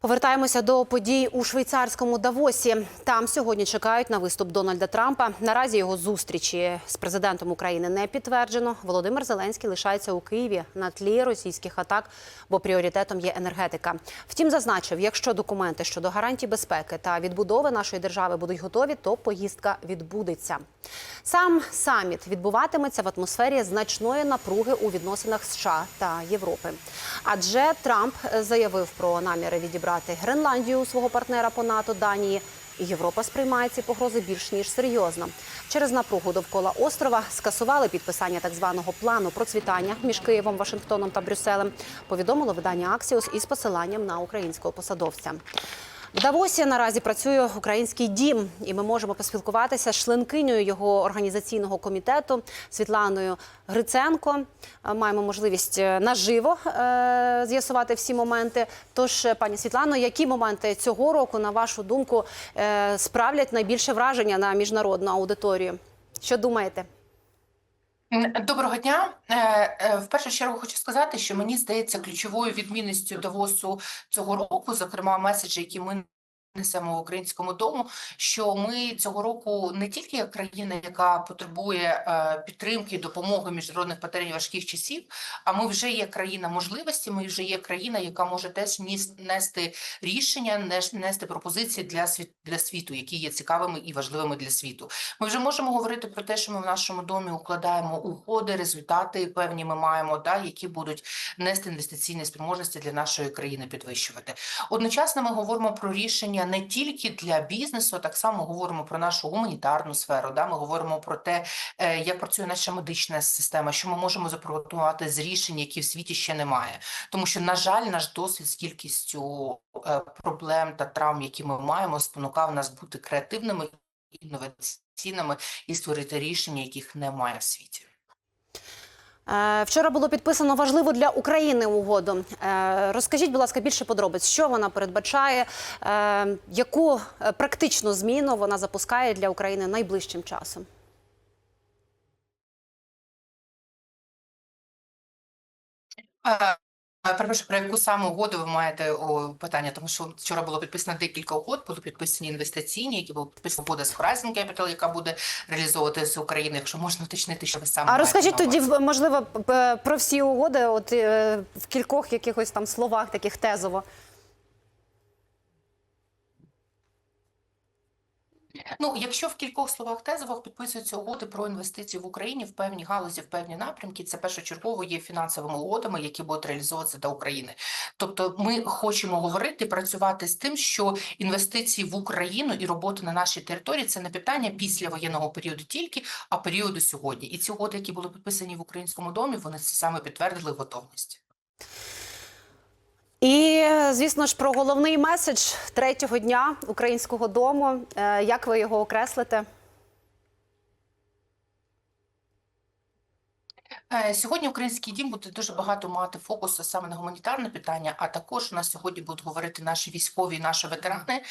Повертаємося до подій у швейцарському Давосі. Там сьогодні чекають на виступ Дональда Трампа. Наразі його зустрічі з президентом України не підтверджено. Володимир Зеленський лишається у Києві на тлі російських атак, бо пріоритетом є енергетика. Втім, зазначив, якщо документи щодо гарантій безпеки та відбудови нашої держави будуть готові, то поїздка відбудеться. Сам саміт відбуватиметься в атмосфері значної напруги у відносинах США та Європи. Адже Трамп заявив про наміри відібрати Гренландію у свого партнера по НАТО Данії. Європа сприймає ці погрози більш ніж серйозно. Через напругу довкола острова скасували підписання так званого плану процвітання між Києвом, Вашингтоном та Брюсселем. Повідомило видання Аксіос із посиланням на українського посадовця. В Давосі наразі працює український дім, і ми можемо поспілкуватися з членкинею його організаційного комітету Світланою Гриценко. Е, Маємо можливість е, наживо е, з'ясувати всі моменти. Тож, е, пані Світлано, які моменти цього року, на вашу думку, е, справлять найбільше враження на міжнародну аудиторію? Що думаєте? Доброго дня. Е, е, В першу чергу хочу сказати, що мені здається ключовою відмінністю Давосу цього року, зокрема меседжі, які ми несемо в українському дому, що ми цього року не тільки як країна, яка потребує е, підтримки, допомоги міжнародних партнерів важких часів, а ми вже є країна можливості. Ми вже є країна, яка може теж нести рішення, нес- нести пропозиції для світ для світу, які є цікавими і важливими для світу. Ми вже можемо говорити про те, що ми в нашому домі укладаємо угоди, результати певні ми маємо, да, які будуть нести інвестиційні спроможності для нашої країни підвищувати. Одночасно ми говоримо про рішення не тільки для бізнесу, так само говоримо про нашу гуманітарну сферу. Да, ми говоримо про те, е, як працює наша медична система, що ми можемо запропонувати з рішень, які в світі ще немає. Тому що, на жаль, наш досвід з кількістю е, проблем та травм, які ми маємо, спонукав нас бути креативними, інноваційними і створити рішення, яких немає в світі. Е, Вчора було підписано важливу для України угоду. Е, Розкажіть, будь ласка, більше подробиць, що вона передбачає, е, яку практичну зміну вона запускає для України найближчим часом? Е, е, про яку саме угоду ви маєте о, питання? Тому що вчора було підписано декілька угод, були підписані інвестиційні, які були підписані угода з Horizon Capital, яка буде реалізовуватися з України. Якщо можна уточнити, що ви саме А розкажіть тоді, можливо, про всі угоди, от е, в кількох якихось там словах, таких тезово. Ну, якщо в кількох словах тезових підписуються угоди про інвестиції в Україні в певні галузі, в певні напрямки, це першочергово є фінансовими угодами, які будуть реалізовуватися до України. Тобто, ми хочемо говорити, працювати з тим, що інвестиції в Україну і робота на нашій території це не питання після воєнного періоду тільки, а періоду сьогодні. І ці угоди, які були підписані в українському домі, вони це саме підтвердили готовність. І, звісно ж, про головний меседж третього дня українського дому. Е, Як ви його окреслите? Сьогодні український дім буде дуже багато мати фокусу саме на гуманітарне питання, а також у нас сьогодні будуть говорити наші військові, наші ветерани.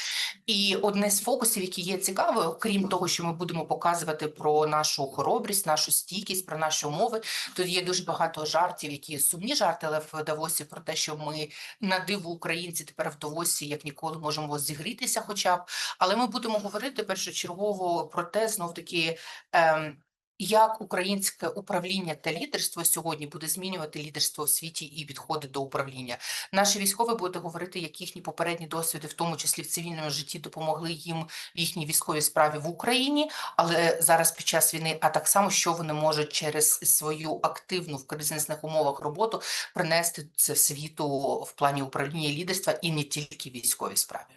І одне з фокусів, які є цікаве, окрім того, що ми будемо показувати про нашу хоробрість, нашу стійкість, про наші умови. Тут є дуже багато жартів, які сумні жарти, але в Давосі про те, що ми на диво українці тепер в Давосі, як ніколи, можемо зігрітися, хоча б. Але ми будемо говорити першочергово про те, знов таки. Ем, як українське управління та лідерство сьогодні буде змінювати лідерство в світі і підходи до управління? Наші військові будуть говорити, як їхні попередні досвіди, в тому числі в цивільному житті, допомогли їм в їхній військовій справі в Україні, але зараз під час війни, а так само, що вони можуть через свою активну в кризисних умовах роботу принести це світу в плані управління лідерства і не тільки військовій справі.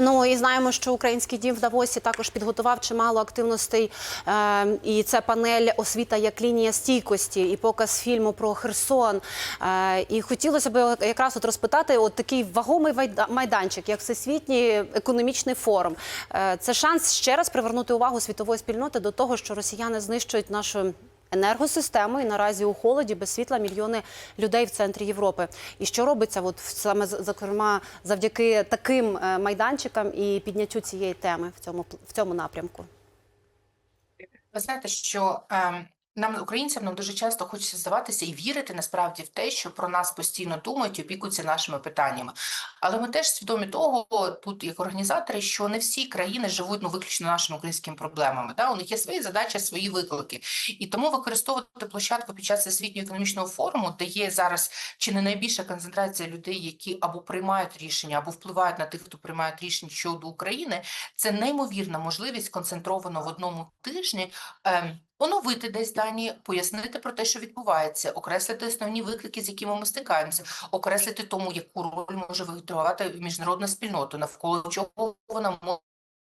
Ну і знаємо, що український дім в Давосі також підготував чимало активностей. Е, і це панель освіта як лінія стійкості і показ фільму про Херсон. Е, і хотілося б якраз от розпитати, от такий вагомий майданчик, як всесвітній економічний форум. Е, це шанс ще раз привернути увагу світової спільноти до того, що росіяни знищують нашу енергосистему і наразі у холоді без світла мільйони людей в центрі Європи. І що робиться, от саме зокрема завдяки таким е, майданчикам і підняттю цієї теми в цьому в цьому напрямку? Ви знаєте, що ем, Нам, українцям, нам дуже часто хочеться здаватися і вірити насправді в те, що про нас постійно думають і опікуються нашими питаннями. Але ми теж свідомі того, тут як організатори, що не всі країни живуть ну виключно нашими українськими проблемами. Да? У них є свої задачі, свої виклики. І тому використовувати площадку під час всесвітнього економічного форуму, де є зараз чи не найбільша концентрація людей, які або приймають рішення, або впливають на тих, хто приймає рішення щодо України, це неймовірна можливість концентровано в одному тижні. Ем, Оновити десь дані, пояснити про те, що відбувається, окреслити основні виклики, з якими ми стикаємося, окреслити тому, яку роль може вигравати міжнародна спільнота, навколо чого вона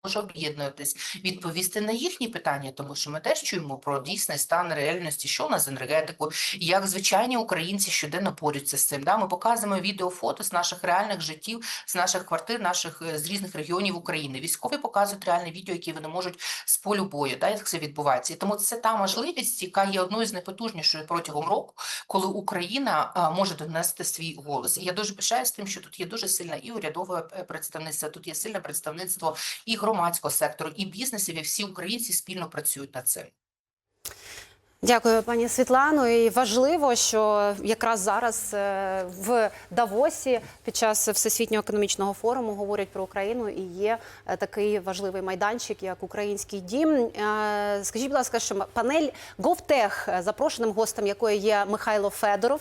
може об'єднуватись, відповісти на їхні питання, тому що ми теж чуємо про дійсний стан реальності, що у нас з енергетикою, як звичайні українці щоденно борються з цим. Да? Ми показуємо відео, фото з наших реальних життів, з наших квартир, наших е, з різних регіонів України. Військові показують реальне відео, які вони можуть з полю бою, да, як це відбувається. І тому це та можливість, яка є одною з найпотужнішою протягом року, коли Україна а, може донести свій голос. І я дуже пишаюсь тим, що тут є дуже сильна і урядове е, представництво, тут є сильне представництво і громадського сектору, і бізнесів, і всі українці спільно працюють над цим. Дякую, пані Світлано. І важливо, що якраз зараз е, в Давосі під час всесвітнього економічного форуму говорять про Україну і є е, такий важливий майданчик, як Український дім. Е, Скажіть, будь ласка, що панель е, запрошеним гостем якої є Михайло Федоров,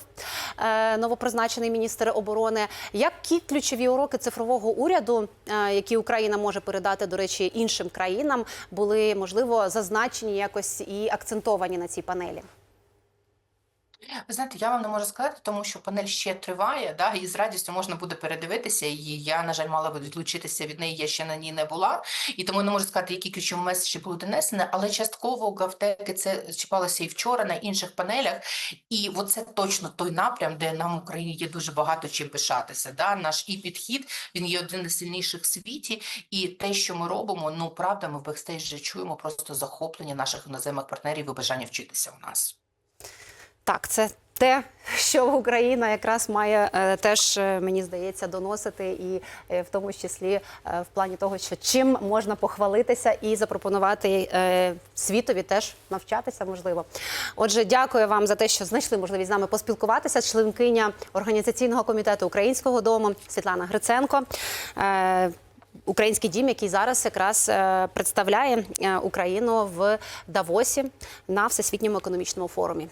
новопризначений міністр оборони. Які ключові уроки цифрового уряду, які Україна може передати, до речі, іншим країнам, були можливо зазначені якось і акцентовані на цій панелі? панелі. Ви знаєте, я вам не можу сказати, тому що панель ще триває, да, і з радістю можна буде передивитися її. Я, на жаль, мала би відлучитися від неї, я ще на ній не була, і тому не можу сказати, які ключові меседжі були донесені, але частково гавтеки це чіпалося і вчора на інших панелях. І от це точно той напрям, де нам в Україні є дуже багато чим пишатися. Да? Наш і підхід він є один із сильніших в світі, і те, що ми робимо, ну правда, ми в бекстейджі чуємо просто захоплення наших іноземних партнерів і бажання вчитися у нас. Так, це те, що Україна якраз має е, теж, е, мені здається, доносити, і е, в тому числі в плані того, що чим можна похвалитися і запропонувати світові теж навчатися, можливо. Отже, дякую вам за те, що знайшли можливість з нами поспілкуватися. Членкиня організаційного комітету Українського дому Світлана Гриценко. Український дім, який зараз якраз представляє Україну в Давосі на всесвітньому економічному форумі.